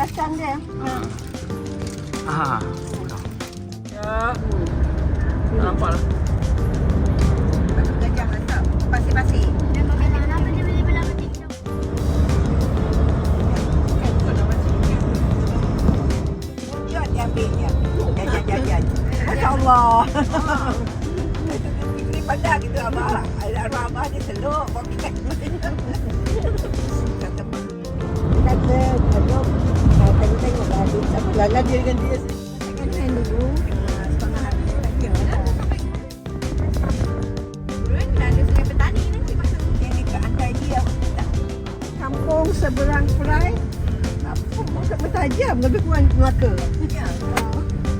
kacang dia. Ah. Ya. Tak nampak lah. Kacang mantap. Pasti-pasti. Jod dia ambilnya. Jajan jajan. Masya Allah. Ini pandang gitu abah. Arwah abah dia seluk. Pakai Kata Lah dia dengan dia. Main dulu. Setengah hari lagi Ini ke andai dia Kampung seberang perai. Kampung maksud bertajam Lebih kurang Melaka. Ya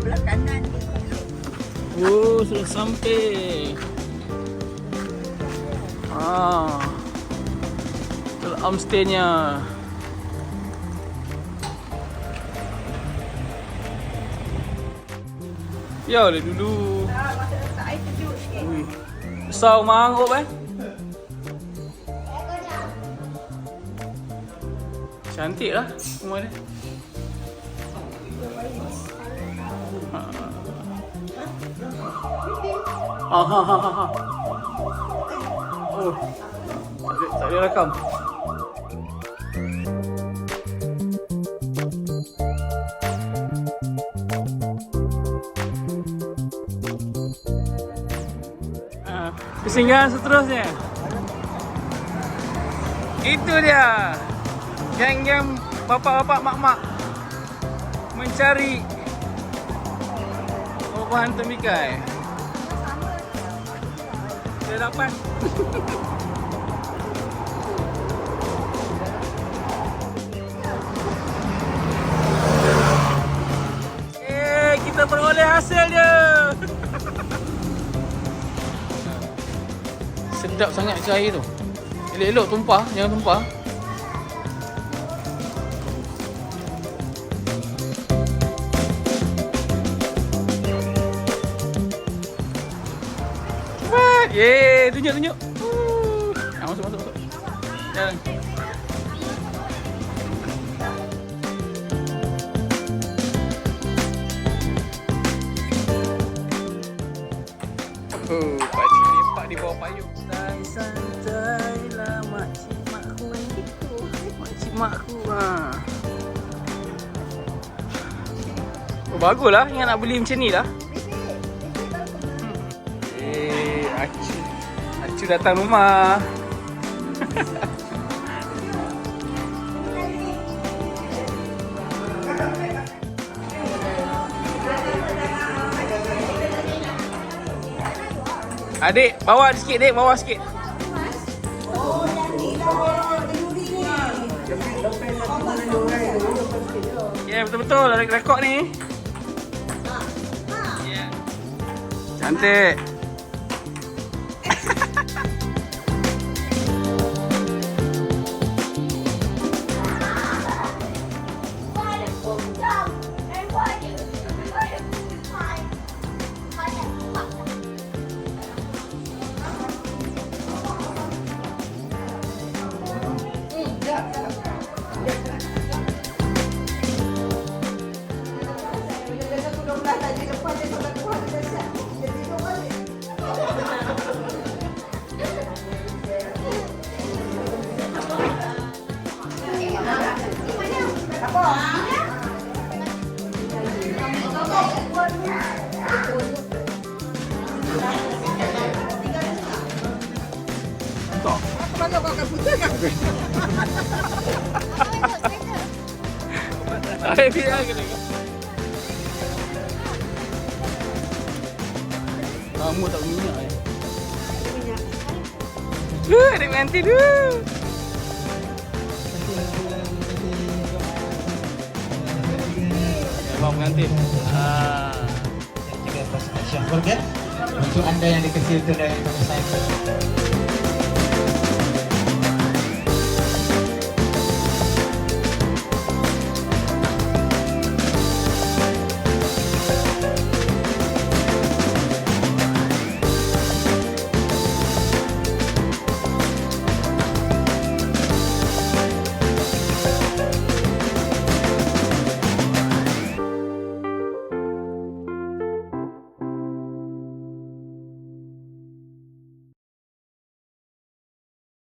Belah kanan ni. Oh, sudah sampai. Ah. Itulah Ya lah dulu. Besar angkup eh. Cantik lah rumah dia. Ah, ha, ha, ha, ha. Oh. Boleh, tak boleh rakam. Ah, Kesinggahan seterusnya. Itu dia. Geng-geng bapak-bapak mak-mak mencari buah-buahan temikai. Dia dapat. Eh, kita peroleh hasil dia. Sedap sangat ke air tu. Elok-elok tumpah, jangan tumpah. Yeay, tunjuk tunjuk. Uh. Ah, masuk masuk. Jalan. Payung. Santai lah makcik makku. Makcik makku ha. Oh, baguslah yang nak beli macam ni lah. Eh, Acu. Acu datang rumah. Adik, bawa sikit dek, bawa sikit. Ya, yeah, betul-betul rekod ni. Ya. Cantik. Tak. Mana kau akan putus kan? Ay, Kamu tak minyak eh. Uh, ada pengantin tu. Abang pengantin. Ah. dan juga persentation keluarga untuk anda yang dikasih tunai untuk saya